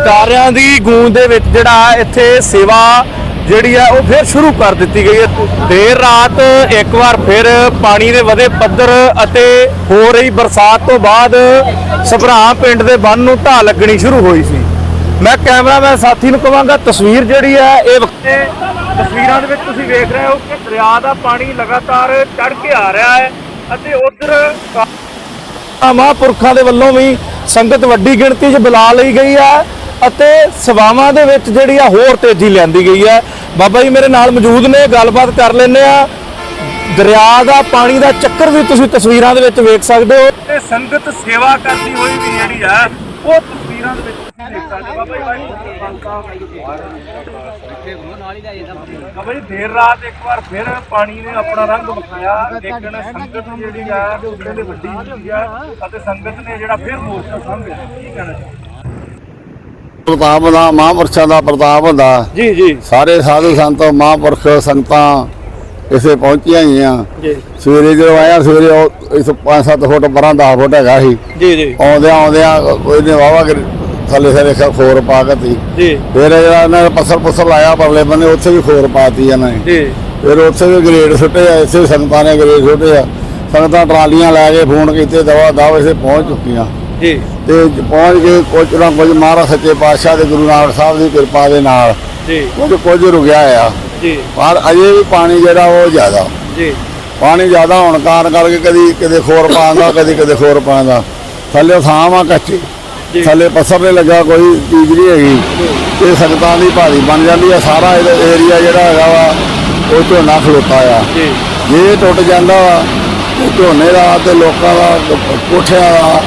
ਜੈਕਾਰਿਆਂ ਦੀ ਗੂੰਜ ਦੇ ਵਿੱਚ ਜਿਹੜਾ ਇੱਥੇ ਸੇਵਾ ਜਿਹੜੀ ਆ, ਉਹ ਫਿਰ ਸ਼ੁਰੂ ਕਰ ਦਿੱਤੀ ਗਈ ਹੈ। ਦੇਰ ਰਾਤ ਇੱਕ ਵਾਰ ਫਿਰ ਪਾਣੀ ਦੇ ਵਧੇ ਪੱਧਰ ਅਤੇ ਹੋ ਰਹੀ ਬਰਸਾਤ ਤੋਂ ਬਾਅਦ ਸਭਰਾ ਪਿੰਡ ਦੇ ਬੰਨ ਨੂੰ ਢਾਹ ਲੱਗਣੀ ਸ਼ੁਰੂ ਹੋਈ ਸੀ। ਮੈਂ ਕੈਮਰਾਮੈਨ ਸਾਥੀ ਨੂੰ ਕਹਾਂਗਾ, ਤਸਵੀਰ ਜਿਹੜੀ ਹੈ ਇਹ ਵਕਤੇ ਤਸਵੀਰਾਂ ਦੇ ਵਿੱਚ ਤੁਸੀਂ ਵੇਖ ਰਹੇ ਹੋ ਕਿ ਦਰਿਆ ਦਾ ਪਾਣੀ ਲਗਾਤਾਰ ਚੜ ਕੇ ਆ ਰਿਹਾ ਹੈ ਅਤੇ ਉਧਰ ਮਹਾਂਪੁਰਖਾਂ ਦੇ ਵੱਲੋਂ ਵੀ ਸੰਗਤ ਵੱਡੀ ਗਿਣਤੀ 'ਚ ਬੁਲਾ ਲਈ ਗਈ ਹੈ ਅਤੇ ਸੇਵਾਵਾਂ ਦੇ ਵਿੱਚ ਜਿਹੜੀ ਆ ਹੋਰ ਤੇਜ਼ੀ ਲਿਆਂਦੀ ਗਈ ਹੈ ਬਾਬਾ ਜੀ ਮੇਰੇ ਨਾਲ ਮੌਜੂਦ ਨੇ ਗੱਲਬਾਤ ਕਰ ਲੈਂਦੇ ਆ ਦਰਿਆ ਦਾ ਪਾਣੀ ਦਾ ਚੱਕਰ ਵੀ ਤੁਸੀਂ ਤਸਵੀਰਾਂ ਦੇ ਵਿੱਚ ਵੇਖ ਸਕਦੇ ਹੋ ਤੇ ਸੰਗਤ ਸੇਵਾ ਕਰਦੀ ਹੋਈ ਵੀ ਜਿਹੜੀ ਆ ਉਹ ਤਸਵੀਰਾਂ ਦੇ ਵਿੱਚ ਤੁਸੀਂ ਦੇਖ ਸਕਦੇ ਹੋ ਬਾਬਾ ਜੀ ਬਾਬਾ ਜੀ ਦੇਰ ਰਾਤ ਇੱਕ ਵਾਰ ਫਿਰ ਪਾਣੀ ਨੇ ਆਪਣਾ ਰੰਗ ਵਿਖਾਇਆ ਲੇਕਿਨ ਸੰਗਤ ਜਿਹੜੀ ਆ ਉਹਦੇ ਵੱਡੀ ਹੋਈ ਆ ਅਤੇ ਸੰਗਤ ਨੇ ਜਿਹੜਾ ਫਿਰ ਮੋਰਚਾ ਸਾਂਭਿਆ ਕੀ ਕਹਿਣਾ ਪ੍ਰਤਾਪ ਦਾ ਮਹਾਂਪੁਰਸ਼ਾਂ ਦਾ ਪ੍ਰਤਾਪ ਹੁੰਦਾ। ਜੀ ਜੀ। ਸਾਰੇ ਸਾਧੂ ਸੰਤ ਮਹਾਂਪੁਰਖ ਸੰਗਤਾਂ ਇਸੇ ਪਹੁੰਚੀਆਂ ਹੀ ਆ ਜੀ। ਸਵੇਰੇ ਜਦੋਂ ਆਇਆ ਸਵੇਰੇ ਉਹ ਇਸ 5-7 ਫੁੱਟ ਪਰਾਂ 10 ਫੁੱਟ ਹੈਗਾ ਸੀ। ਜੀ ਜੀ। ਆਉਂਦਿਆਂ ਆਉਂਦਿਆਂ ਉਹਨੇ ਵਾਵਾ ਥੱਲੇ ਸਾਰੇ ਖੋਰ ਪਾ ਕੇ ਤੀ ਜੀ। ਫਿਰ ਜਿਹੜਾ ਇਹਨਾਂ ਨੇ ਪੱਥਰ ਪੁੱਥਰ ਲਾਇਆ ਪਰਲੇ ਬੰਨੇ ਉੱਥੇ ਵੀ ਖੋਰ ਪਾਤੀ ਇਹਨਾਂ ਨੇ। ਜੀ। ਫਿਰ ਉੱਥੇ ਵੀ ਗ੍ਰੇਡ ਸੁੱਟੇ ਆ ਵੀ ਸੰਗਤਾਂ ਨੇ ਗ੍ਰੇਡ ਸੁੱਟੇ ਆ। ਸੰਗਤਾਂ ਟਰਾਲੀਆਂ ਲੈ ਕੇ ਫੋਨ ਕੀਤੇ ਦਵਾ ਦਵ ਇਸੇ ਪਹੁੰਚ ਚੁੱਕੀਆਂ। ਜੀ। ਤੇ ਪਹੁੰਚ ਕੇ ਕੁਝ ਨਾ ਕੁਝ ਮਹਾਰਾਜ ਸੱਚੇ ਪਾਤਸ਼ਾਹ ਦੇ ਗੁਰੂ ਨਾਨਕ ਸਾਹਿਬ ਦੀ ਕਿਰਪਾ ਦੇ ਨਾਲ ਜੀ। ਕੁਝ ਕੁਝ ਰੁਕਿਆ ਆ। ਜੀ। ਪਰ ਅਜੇ ਵੀ ਪਾਣੀ ਜਿਹੜਾ ਉਹ ਜ਼ਿਆਦਾ। ਜੀ। ਪਾਣੀ ਜ਼ਿਆਦਾ ਹੋਣ ਕਾਰਨ ਕਰਕੇ ਕਦੀ ਕਦੇ ਖੋਰ ਪਾਉਂਦਾ ਕਦੀ ਕਦੇ ਖੋਰ ਪਾਉਂਦਾ ਥੱਲੇ ਥਾਂ ਵਾ ਕੱਚੀ। ਥੱਲੇ ਪੱਥਰ ਨਹੀਂ ਲੱਗਾ ਕੋਈ ਚੀਜ਼ ਨਹੀਂ ਹੈਗੀ। ਇਹ ਸੰਗਤਾਂ ਦੀ ਭਾਰੀ ਬਣ ਜਾਂਦੀ ਆ। ਸਾਰਾ ਇਹਦਾ ਏਰੀਆ ਜਿਹੜਾ ਹੈਗਾ ਵਾ ਉਹ ਝੋਨਾ ਖਲੋਤਾ ਆ। ਜੀ। ਇਹ ਟੁੱਟ ਜਾਂਦਾ ਵਾ ਝੋਨੇ ਦਾ ਤੇ ਲੋਕਾਂ ਦਾ ਕੋਠਿਆਂ ਦਾ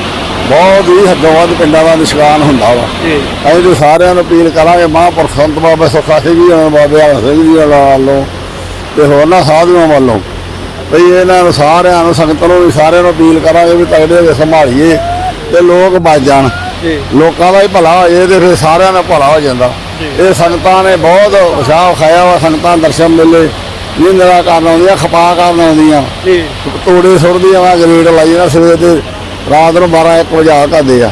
ਬਹੁਤ ਹੀ ਹੱਦੋਂ ਵੱਧ ਪਿੰਡਾਂ ਦਾ ਨਿਸ਼ਕਾਨ ਹੁੰਦਾ ਵਾ। ਜੀ। ਅਸੀਂ ਤੇ ਸਾਰਿਆਂ ਨੂੰ ਅਪੀਲ ਕਰਾਂਗੇ ਮਹਾਂਪੁਰਖ ਸੰਤ ਬਾਬਾ ਸੁੱਖਾ ਸਿੰਘ ਜੀ ਹੋਣ ਬਾਬੇ ਹਾਲ ਸਿੰਘ ਜੀ ਵੱਲੋਂ ਤੇ ਹੋਰਨਾਂ ਸਾਧੂਆਂ ਵੱਲੋਂ ਭਈ ਇਹਨਾਂ ਨੂੰ ਸਾਰਿਆਂ ਨੂੰ ਸੰਗਤ ਨੂੰ ਵੀ ਸਾਰਿਆਂ ਨੂੰ ਅਪੀਲ ਕਰਾਂਗੇ ਵੀ ਤਗੜੇ ਹੋ ਕੇ ਸੰਭਾਲੀਏ ਤੇ ਲੋਕ ਬਚ ਜਾਣ। ਜੀ। ਲੋਕਾਂ ਦਾ ਹੀ ਭਲਾ ਹੋ ਜੇ ਤੇ ਫਿਰ ਸਾਰਿਆਂ ਦਾ ਭਲਾ ਹੋ ਜਾਂਦਾ। ਇਹ ਸੰਗਤਾਂ ਨੇ ਬਹੁਤ ਉਤਸ਼ਾਹ ਖਾਇਆ ਵਾ ਸੰਗਤਾਂ ਦਰਸ਼ਨ ਮੇਲੇ ਨਿੰਦਰਾ ਕਰਨ ਆਉਂਦੀਆਂ ਖਪਾ ਕਰਨ ਆਉਂਦੀਆਂ। ਜੀ। ਤੋੜੇ ਸੁੱਟਦੀਆਂ ਵਾ ਗ੍ਰੇਡ ਲਾਈ ਨਾ ਸਵੇਰ ਤੇ ਰਾਤ ਨੂੰ 12 1 ਵਜੇ ਆ ਕਰਦੇ ਆ।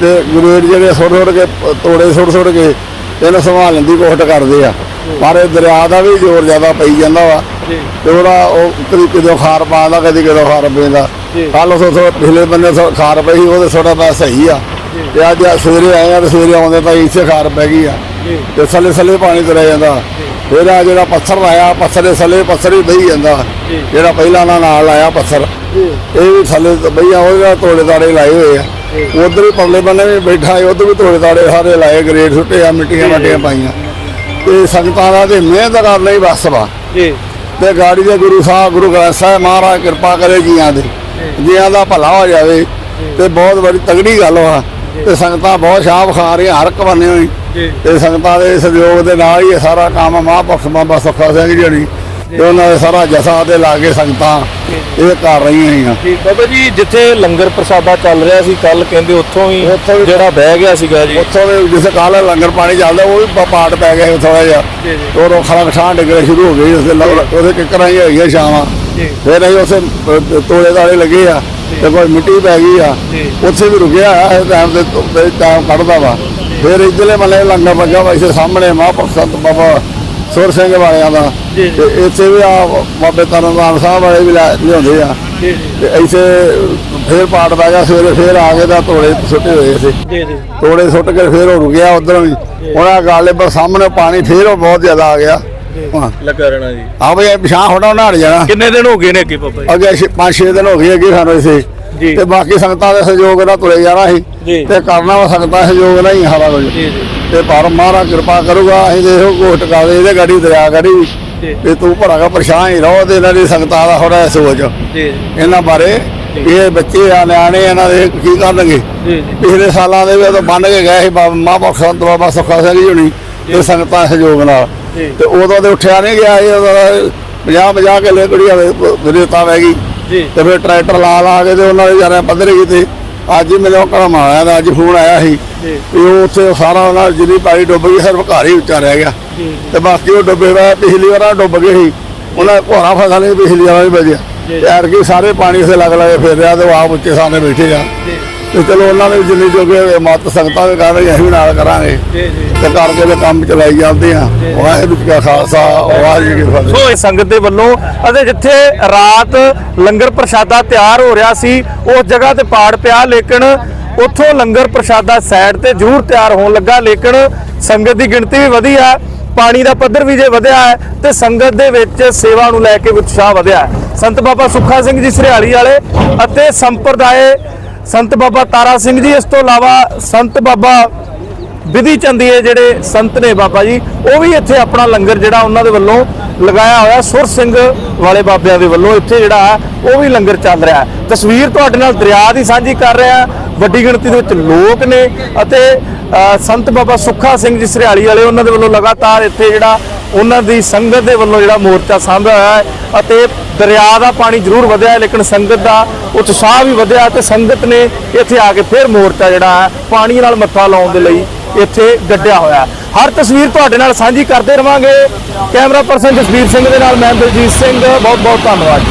ਤੇ ਗ੍ਰੇਡ ਜਿਹੜੇ ਸੁੱਟ ਸੁੱਟ ਕੇ ਤੋੜੇ ਸੁੱਟ ਸੁੱਟ ਕੇ ਇਹਨੂੰ ਸੰਭਾਲਣ ਦੀ ਕੋਸ਼ਿਸ਼ ਕਰਦੇ ਆ। ਪਰ ਇਹ ਦਰਿਆ ਦਾ ਵੀ ਜ਼ੋਰ ਜ਼ਿਆਦਾ ਪਈ ਜਾਂਦਾ ਵਾ। ਤੇ ਉਹਦਾ ਉਹ ਕਦੀ ਕਿਦੋਂ ਖਾਰ ਪਾਉਂਦਾ ਕਦੀ ਕਿਦੋਂ ਖਾਰ ਪੈਂਦਾ। ਕੱਲ ਉਸ ਤੋਂ ਪਿਛਲੇ ਬੰਨੇ ਖਾਰ ਪਈ ਉਹਦੇ ਥੋੜਾ ਬਸ ਸਹੀ ਆ। ਤੇ ਅੱਜ ਸਵੇਰੇ ਆਏ ਆ ਤੇ ਸਵੇਰੇ ਆਉਂਦੇ ਤਾਂ ਇੱਥੇ ਖਾਰ ਪੈ ਗਈ ਆ। ਤੇ ਥੱਲੇ ਥੱਲੇ ਪਾਣੀ ਤੁਰਿਆ ਜਾਂਦਾ। ਆ ਜਿਹੜਾ ਪੱਥਰ ਲਾਇਆ ਪੱਥਰ ਦੇ ਥੱਲੇ ਪੱਥਰ ਹੀ ਬਹੀ ਜਾਂਦਾ। ਜਿਹੜਾ ਪਹਿਲਾਂ ਨਾਲ ਨਾਲ ਲਾਇਆ ਪੱਥਰ ਇਹ ਵੀ ਥੱਲੇ ਬਈਆ ਉਹਦੇ ਤੋੜੇ ਤਾੜੇ ਲਾਏ ਹੋਏ ਆ। ਉਧਰ ਵੀ ਪਰਲੇ ਬੰਨੇ ਵੀ ਬੈਠਾ ਹੈ ਉਧਰ ਵੀ ਤੋੜੇ ਤਾੜੇ ਸਾਰੇ ਲਾਏ ਗ੍ਰੇਡ ਸੁੱਟੇ ਆ ਮਿੱਟੀਆਂ ਮੱਟੀਆਂ ਪਾਈਆਂ। ਤੇ ਸੰਗਤਾਂ ਦਾ ਤੇ ਮਿਹਨਤ ਕਰ ਲਈ ਬਸ ਵਾ। ਜੀ। ਤੇ ਗਾੜੀ ਦੇ ਗੁਰੂ ਸਾਹਿਬ ਗੁਰੂ ਗ੍ਰੰਥ ਸਾਹਿਬ ਮਹਾਰਾਜ ਕਿਰਪਾ ਕਰੇ ਜੀਆਂ ਦੇ। ਜੀਆਂ ਦਾ ਭਲਾ ਹੋ ਜਾਵੇ। ਤੇ ਬਹੁਤ ਬੜੀ ਤਗੜੀ ਗੱਲ ਵਾ। ਤੇ ਸੰਗਤਾਂ ਬਹੁਤ ਸ਼ਾਹ ਖਾ ਰਹੀਆਂ ਹਰ ਇੱਕ ਬੰਨੇ ਹੋਈ। ਜੀ। ਤੇ ਸੰਗਤਾਂ ਦੇ ਸਹਿਯੋਗ ਦੇ ਨਾਲ ਹੀ ਇਹ ਸਾਰਾ ਕੰਮ ਮਹਾਂਪੁਰਖ ਬਾਬਾ ਸੁੱਖਾ ਸਿੰਘ ਜਿਹੜੀ ਤੇ ਉਹਨਾਂ ਦੇ ਸਾਰਾ ਜਥਾ ਦੇ ਲਾਗੇ ਸੰਗਤਾਂ ਇਹ ਕਰ ਰਹੀਆਂ ਹੈਗੀਆਂ। ਜੀ ਬਾਬਾ ਜੀ ਜਿੱਥੇ ਲੰਗਰ ਪ੍ਰਸਾਦਾ ਚੱਲ ਰਿਹਾ ਸੀ ਕੱਲ ਕਹਿੰਦੇ ਉੱਥੋਂ ਹੀ ਵੀ- ਜਿਹੜਾ ਬਹਿ ਗਿਆ ਸੀਗਾ ਜੀ। ਉੱਥੋਂ ਦੇ ਜਿਸ ਕਾਲ ਲੰਗਰ ਪਾਣੀ ਚੱਲਦਾ ਉਹ ਵੀ ਪਾਟ ਪੈ ਗਿਆ ਥੋੜਾ ਜਿਹਾ। ਜੀ, ਜੀ। ਉਹ ਰੋਖਾ ਖਟਾਂ ਡਿੱਗਣੇ ਸ਼ੁਰੂ ਹੋ ਗਈ ਉਸੇ ਲਵ- ਉਹਦੇ ਕਿਕਰਾਂ ਹੀ ਛਾਵਾਂ। ਜੀ ਫਿਰ ਅਸੀਂ ਅ, ਤੋੜੇ ਤਾੜੇ ਲੱਗੇ ਆ ਤੇ ਕੋਈ ਮਿੱਟੀ ਪੈ ਗਈ ਆ। ਉੱਥੇ ਵੀ ਰੁਕਿਆ ਆ ਇਸ ਟਾਈਮ ਤੇ ਟਾਈਮ ਕੱਢਦਾ ਵਾ। ਫਿਰ ਇੱਧਰਲੇ ਮੱਲੇ ਲੱਗਾ ਵਾ ਇਸੇ ਸਾਹਮਣੇ ਮਹਾਂਪੁਰਖ ਸੰਤ ਬਾਬਾ ਸੁਰ ਸਿੰਘ ਵਾਲਿਆਂ ਦਾ। ਤੇ ਇੱਥੇ ਵੀ ਆ ਬਾਬੇ ਤਰਨਦਾਨ ਸਾਹਿਬ ਵਾਲੇ ਵੀ ਲਿਆਉਂਦੇ ਆ। ਤੇ ਇੱਥੇ ਫੇਰ ਪਾਟ ਪੈ ਗਿਆ ਸਵੇਰੇ ਫੇਰ ਆ ਕੇ ਤਾਂ ਤੋੜੇ ਸੁੱਟੇ ਹੋਏ ਸੀ। ਤੋੜੇ ਸੁੱਟ ਕੇ ਫੇਰ ਉਹ ਰੁਕਿਆ ਉਧਰੋਂ ਵੀ। ਉਹਨਾਂ ਗਾਲੇ ਪਰ ਸਾਹਮਣੇ ਪਾਣੀ ਫੇਰ ਉਹ ਬਹੁਤ ਜ਼ਿਆਦਾ ਆ ਗਿਆ। ਹਾਂ। ਲੱਗਾ ਰਹਿਣਾ ਜੀ। ਆ ਬਈ ਪਿਛਾਂ ਹੋਣਾ ਉਹਨਾਂ ਹਟ ਜਾਣਾ। ਕਿੰਨੇ ਦਿਨ ਹੋ ਗਏ ਨੇ ਅੱਗੇ ਬਾਬਾ ਜੀ? ਅੱਗੇ 5-6 ਦਿਨ ਹੋ ਗਏ ਅੱਗੇ ਸਾਨੂੰ ਇਸੇ ਜੀ। ਤੇ ਬਾਕੀ ਸੰਗਤਾਂ ਦੇ ਸਹਿਯੋਗ ਨਾਲ ਤੁਰੇ ਜਾਣਾ ਸੀ। ਜੀ। ਤੇ ਕਰਨਾ ਵਾ ਸੰਗਤਾਂ ਦਾ ਸਹਿਯੋਗ ਨਾਲ ਹੀ ਸਾਰਾ ਕੁਝ। ਜੀ ਜੀ। ਤੇ ਪਰ ਮਹਾਰਾਜ ਕਿਰਪਾ ਕਰੂਗਾ ਅਸੀਂ ਦੇਖੋ ਕੋਸ਼ਟ ਕਰਦੇ ਇਹਦੇ ਗਾੜੀ ਦਰਿਆ ਗਾੜੀ ਜੀ। ਤੇ ਤੂੰ ਭਰਾਗਾ ਪਰੇਸ਼ਾਨ ਹੀ ਰਹੋ ਤੇ ਇਹਨਾਂ ਦੀ ਸੰਗਤਾਂ ਦਾ ਥੋੜਾ ਸੋਚ। ਜੀ ਇਹਨਾਂ ਬਾਰੇ ਇਹ ਬੱਚੇ ਆ ਨਿਆਣੇ ਇਹਨਾਂ ਦੇ ਕੀ ਕਰਨਗੇ? ਪਿਛਲੇ ਸਾਲਾਂ ਦੇ ਵੀ ਉਦੋਂ ਬੰਨ ਕੇ ਗਏ ਸੀ ਬਾਬਾ ਮਹਾਂਪੁਰਖ ਸੰਤ ਬਾਬਾ ਸੁੱਖਾ ਸਿੰਘ ਜੀ ਹੁਣੀ ਤੇ ਸੰਗਤਾਂ ਸਹਿਯੋਗ ਨਾਲ। ਤੇ ਉਦੋਂ ਤੇ ਉੱਠਿਆ ਨਹੀਂ ਗਿਆ ਇਹ ਉਦੋਂ 50 50 ਕਿੱਲੇ ਕੁੜੀਆਂ ਰੇਤਾ ਵਹਿ ਗਈ। ਤੇ ਫਿਰ ਟਰੈਕਟਰ ਲਾ ਲਾ ਕੇ ਤੇ ਉਹਨਾਂ ਦੇ ਜਾਰੇ ਪੱਧਰੇ ਕੀਤੇ। ਅੱਜ ਹੀ ਮੈਨੂੰ ਘਰੋਂ ਆਇਆ ਤਾਂ ਅੱਜ ਫੋਨ ਆਇਆ ਸੀ ਵੀ ਉਹ ਉੱਥੇ ਸਾਰਾ ਉਹਨਾਂ ਦੀ ਜਿੰਨੀ ਪਾਣੀ ਡੁੱਬ ਗਈ ਸਿਰਫ ਘਰ ਹੀ ਉੱਚਾ ਰਹਿ ਗਿਆ। ਤੇ ਬਾਕੀ ਉਹ ਡੁੱਬੇ ਹੋਏ ਪਿਛਲੀ ਵਾਰ ਡੁੱਬ ਗਏ ਸੀ। ਉਹਨਾਂ ਘੋੜਾ ਫਸਲ ਨਹੀਂ ਪਿਛਲੀ ਵਾਰ ਵੀ ਬਜਿਆ। ਤੇ ਐਰ ਕੀ ਸਾਰੇ ਪਾਣੀ ਸੇ ਲੱਗ ਲਗੇ ਫਿਰ ਰਿਹਾ ਤੇ ਆਪ ਉੱਚੇ ਸਾਹਮਣੇ ਬੈਠੇ ਆ। ਜੀ। ਤੇ ਤੇ ਚਲੋ ਉਹਨਾਂ ਦੇ ਜਿੰਨੀ ਜੋਗੇ ਮਤ ਸੰਗਤਾਂ ਵੀ ਕਰ ਰਹੀ ਅਸੀਂ ਵੀ ਨਾਲ ਕਰਾਂਗੇ। ਜੀ ਜੀ। ਤੇ ਕਰਕੇ ਤੇ ਕੰਮ ਚਲਾਈ ਜਾਂਦੇ ਆ। ਵਾਹਿਗੁਰੂ ਜੀ ਕਾ ਖਾਲਸਾ ਵਾਹਿਗੁਰੂ ਜੀ ਕੀ ਫਤਿਹ। ਸੋ ਸੰਗਤ ਦੇ ਵੱਲੋਂ ਅਤੇ ਜਿੱਥੇ ਰਾਤ ਲੰਗਰ ਪ੍ਰਸ਼ਾਦਾ ਤਿਆਰ ਹੋ ਰਿਹਾ ਸੀ ਉਸ ਜਗ੍ਹਾ ਤੇ ਪਾੜ ਪਿਆ ਲੇਕਿਨ ਉੱਥੋਂ ਲੰਗਰ ਪ੍ਰਸ਼ਾਦਾ ਸਾਈਡ ਤੇ ਜ਼ਰੂਰ ਤਿਆਰ ਹੋਣ ਲੱਗਾ। ਲੇਕਿਨ ਸੰਗਤ ਦੀ ਗਿਣਤੀ ਵੀ ਵਧੀ ਹੈ ਪਾਣੀ ਦਾ ਪੱਧਰ ਵੀ ਜੇ ਵਧਿਆ ਹੈ ਤੇ ਸੰਗਤ ਦੇ ਵਿੱਚ ਸੇਵਾ ਨੂੰ ਲੈ ਕੇ ਉਤਸ਼ਾਹ ਵਧਿਆ ਹੈ। ਸੰਤ ਬਾਬਾ ਸੁੱਖਾ ਸਿੰਘ ਜੀ ਸਰਿਆਲੀ ਵਾਲੇ ਅਤੇ ਸੰਪਰਦਾਇ ਸੰਤ ਬਾਬਾ ਤਾਰਾ ਸਿੰਘ ਜੀ, ਇਸ ਤੋਂ ਇਲਾਵਾ ਸੰਤ ਬਾਬਾ ਵਿਧੀ ਚੰਦੀਏ ਜਿਹੜੇ ਸੰਤ ਨੇ ਬਾਬਾ ਜੀ, ਉਹ ਵੀ ਇੱਥੇ ਆਪਣਾ ਲੰਗਰ ਜਿਹੜਾ ਉਹਨਾਂ ਦੇ ਵੱਲੋਂ ਲਗਾਇਆ ਹੋਇਆ, ਸੁਰ ਸਿੰਘ ਵਾਲੇ ਬਾਬਿਆਂ ਦੇ ਵੱਲੋਂ ਇੱਥੇ ਜਿਹੜਾ ਹੈ, ਉਹ ਵੀ ਲੰਗਰ ਚੱਲ ਰਿਹਾ ਤਸਵੀਰ ਤੁਹਾਡੇ ਨਾਲ ਦਰਿਆ ਦੀ ਸਾਂਝੀ ਕਰ ਰਿਹਾ ਵੱਡੀ ਗਿਣਤੀ ਦੇ ਵਿੱਚ ਲੋਕ ਨੇ ਅਤੇ ਸੰਤ ਬਾਬਾ ਸੁੱਖਾ ਸਿੰਘ ਜੀ ਸਰਿਆਲੀ ਵਾਲੇ, ਉਹਨਾਂ ਦੇ ਵੱਲੋਂ ਲਗਾਤਾਰ ਇੱਥੇ ਜਿਹੜਾ ਉਹਨਾਂ ਦੀ ਸੰਗਤ ਦੇ ਵੱਲੋਂ ਜਿਹੜਾ ਮੋਰਚਾ ਸਾਂਭਿਆ ਹੋਇਆ ਹੈ ਅਤੇ ਦਰਿਆ ਦਾ ਪਾਣੀ ਜ਼ਰੂਰ ਵਧਿਆ ਹੈ, ਲੇਕਿਨ ਸੰਗਤ ਦਾ ਉਤਸ਼ਾਹ ਵੀ ਵਧਿਆ ਤੇ ਸੰਗਤ ਨੇ ਇੱਥੇ ਆ ਕੇ ਫਿਰ ਮੋਰਚਾ ਜਿਹੜਾ ਹੈ, ਪਾਣੀ ਨਾਲ ਮੱਥਾ ਲਾਉਣ ਦੇ ਲਈ ਇੱਥੇ ਗੱਡਿਆ ਹੋਇਆ ਹਰ ਤਸਵੀਰ ਤੁਹਾਡੇ ਨਾਲ ਸਾਂਝੀ ਕਰਦੇ ਰਵਾਂਗੇ। ਕੈਮਰਾ ਪਰਸਨ ਜਸਵੀਰ ਸਿੰਘ ਦੇ ਨਾਲ ਮੈਂ ਬਲਜੀਤ ਸਿੰਘ। ਬਹੁਤ ਬਹੁਤ ਧੰਨਵਾਦ।